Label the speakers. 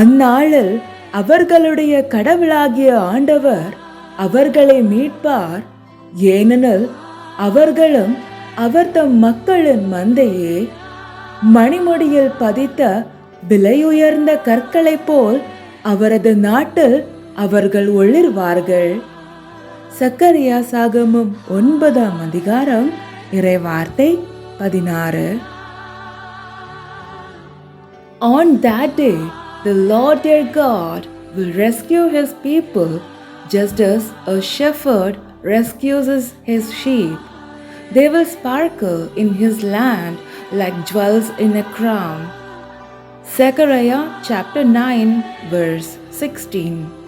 Speaker 1: அந்நாளில் அவர்களுடைய கடவுளாகிய ஆண்டவர் அவர்களை மீட்பார். ஏனெனில் அவர்களும் அவர் தம் மக்களின் மந்தையே. மணிமுடியில் பதித்த விலையுயர்ந்த கற்களைப் போல் அவரது நாட்டில் அவர்கள் ஒளிர்வார்கள். சக்கரியா சாகமும் ஒன்பதாம் அதிகாரம் இறைவார்த்தை பதினாறு. On that day the Lord their God will rescue his people just as a shepherd rescues his sheep. They will sparkle in his land like jewels in a crown. Zechariah chapter 9, verse 16.